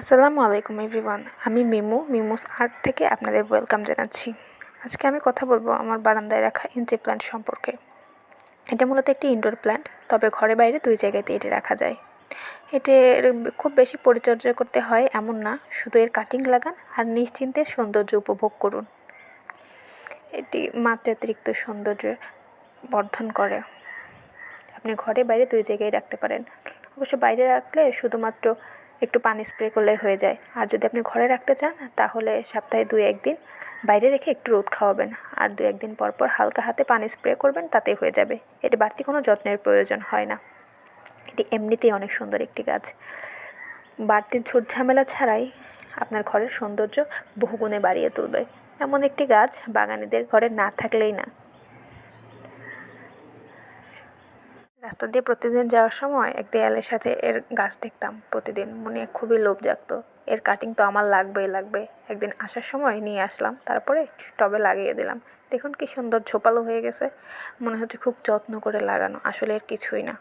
আসসালামু আলাইকুম এভরিওয়ান। আমি মিমু, মিমুস আর্ট থেকে আপনাদের ওয়েলকাম জানাচ্ছি। আজকে আমি কথা বলব আমার বারান্দায় রাখা ইঞ্চি প্ল্যান্ট সম্পর্কে। এটা মূলত একটি ইনডোর প্ল্যান্ট তবে ঘরে বাইরে দুই জায়গাতে এটি রাখা যায়। এটি খুব বেশি পরিচর্যা করতে হয় এমন না, শুধু এর কাটিং লাগান আর নিশ্চিন্তে সৌন্দর্য উপভোগ করুন। এটি মাত্রাতিরিক্ত সৌন্দর্য বর্ধন করে। আপনি ঘরে বাইরে দুই জায়গায় রাখতে পারেন। অবশ্য বাইরে রাখলে শুধুমাত্র একটু পানি স্প্রে করলে হয়ে যায়। আর যদি আপনি ঘরে রাখতে চান, তাহলে সপ্তাহে দুই একদিন বাইরে রেখে একটু রোদ খাওয়াবেন। আর দু একদিন পর পর হালকা হাতে পানি স্প্রে করবেন, তাতেই হয়ে যাবে। এটি বাড়তি কোনো যত্নের প্রয়োজন হয় না। এটি এমনিতেই অনেক সুন্দর একটি গাছ বাড়তি ঝুট ঝামেলা ছাড়াই আপনার ঘরের সৌন্দর্য বহুগুণে বাড়িয়ে তুলবে। এমন একটি গাছ বাগানিদের ঘরে না থাকলেই না। রাস্তা দিয়ে প্রতিদিন যাওয়ার সময় এক দেয়ালের সাথে এর গাছ দেখতাম প্রতিদিন। মনে খুবই লোভ জাগতো এর কাটিং তো আমার লাগবেই, লাগবে। একদিন আসার সময় নিয়ে আসলাম, তারপরে টবে লাগিয়ে দিলাম। দেখুন কি সুন্দর ঝোপালো হয়ে গেছে। মনে হচ্ছে খুব যত্ন করে লাগানো। আসলে এর কিছুই না।